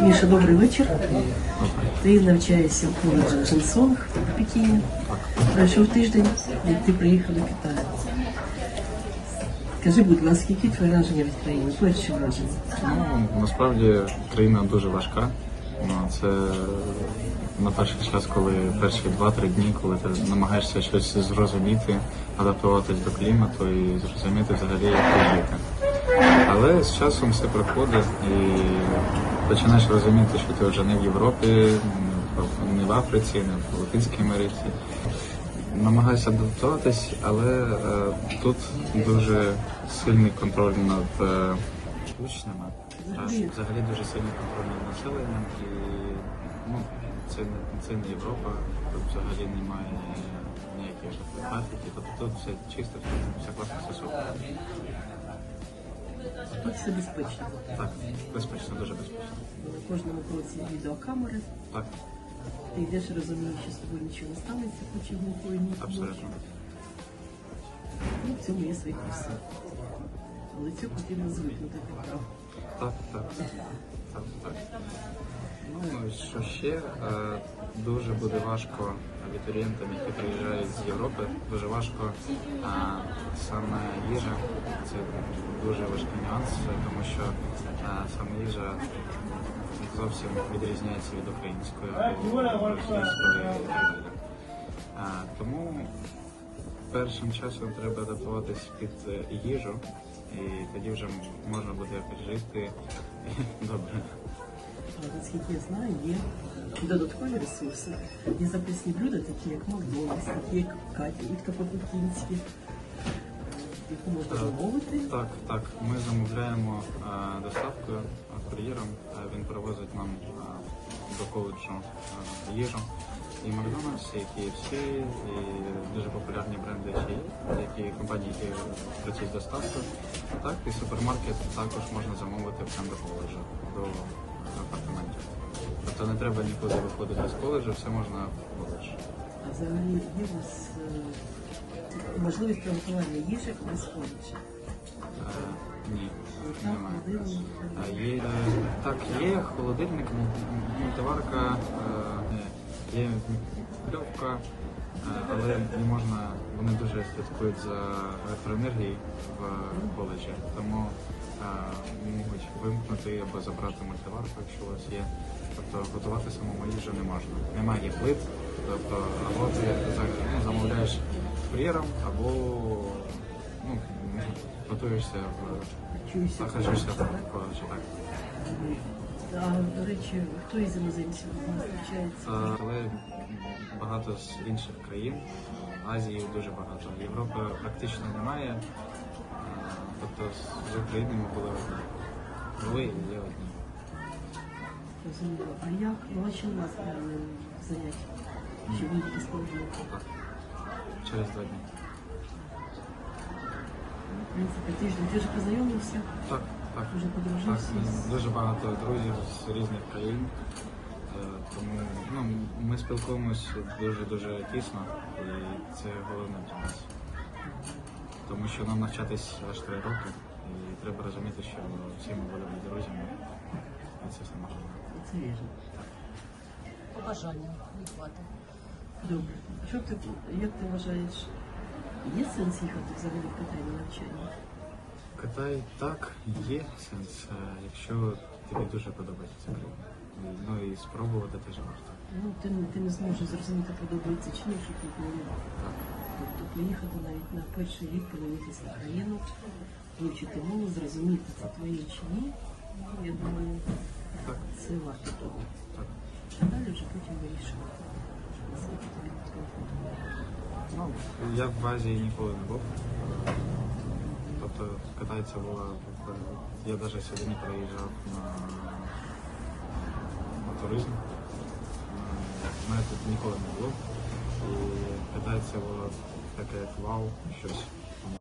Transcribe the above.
Міша, добрий вечір. Ти навчаєшся в коледжі Джансонг в Пекіні. Пройшов тиждень, як ти приїхав до Китаю. Скажи, будь ласка, які твої враження від країни? Перші враження. Ну, насправді країна дуже важка. Ну, це на перший час, коли перші 2-3 дні, коли ти намагаєшся щось зрозуміти, адаптуватись до клімату і зрозуміти взагалі, як жити. Але з часом все приходить і починаєш розуміти, що ти вже не в Європі, не в Африці, не в Латинській Америці. Намагаюся адаптуватись, але е, тут дуже сильний контроль над е, учнями. Взагалі дуже сильний контроль над населенням і ну, це, це не Європа, тут взагалі немає ніяких графіки, тобто тут все чисто, все класно, все супер. Тут все безпечно. Так, безпечно, дуже безпечно. На кожному кроці відеокамери. Так, Ти йдеш і розумієш, що з тобою нічого не станеться, хоч і глухою ні. абсолютно. Ну, в цьому є свої плюси. Але цього потрібно звикнути так. Так, так, так, так. Ну, що ще, е, дуже буде важко абітурієнтам, які приїжджають з Європи, дуже важко а, саме їжа. Це дуже важкий нюанс, тому що а, саме їжа зовсім відрізняється від української. А, тому першим часом треба адаптуватись під е, їжу, і тоді вже можна буде жити добре. Наскільки я знаю, є додаткові ресурси. Є запасні блюда, такі як Макдональдс, такі як Катівка по-пекінськи, яку можна замовити. Так, так. Ми замовляємо е, доставкою е, кур'єром. Е, Він привозить нам е, до коледжу е, їжу. І Макдональдс, і KFC, і дуже популярні бренди ще є, які компанії, які працюють з доставкою. Так, і супермаркет також можна замовити прямо до коледжу, до апартаментів. Тобто не треба нікуди виходити з коледжу, все можна в коледж. А взагалі є у вас е, можливість приготування їжі без коледжі. Е, Ні, немає. Є, е, так, є холодильник, мультиварка, е, є пльовка, е, але не можна, вони дуже слідкують за електроенергією в коледжі, тому е, можуть вимкнути або забрати мультиварку, якщо у вас є. Тобто готувати самому їжу не можна. Немає плит, тобто або ти ну, замовляєш кур'єром, або готуєшся в Чуюся. Захожуся в так. А, до речі, хто із іноземців у вас? Е, Але багато з інших країн, Азії дуже багато. Європи практично немає. Е, Тобто з- України ми були одні. Були і є одні. Розуміло. А як бачили вас е, заняття? Чи будете складно? Так. Через два дні. Принципі, тиждень ти вже познайомився, Так, так. вже Так, дуже багато друзів з різних країн. Е, Тому ну, ми спілкуємося дуже-дуже тісно і це головне для нас. Тому що нам навчатись аж три роки і треба розуміти, що всі ми будемо друзями. І це саме головне. Це вірно. Побажання відплати. Добре. Що ти, як ти вважаєш, є сенс їхати взагалі в Китай на навчання? Китай так, є сенс, якщо тобі дуже подобається ця країна. Ну і спробувати теж варто. Ну, ти, не- ти не зможеш зрозуміти, подобається чи ні, що тут не є. Так. Тобто поїхати навіть на перший рік, подивитися на країну, вивчити мову, зрозуміти, це твоє чи ні. Я думаю, Так, це варто того. так. А далі вже потім вирішувати. Ну, я в Азії ніколи не був. Тобто Китай була. е, Я навіть сюди не приїжджав на, на туризм. Мене тут ніколи не було. І це було таке як вау, щось.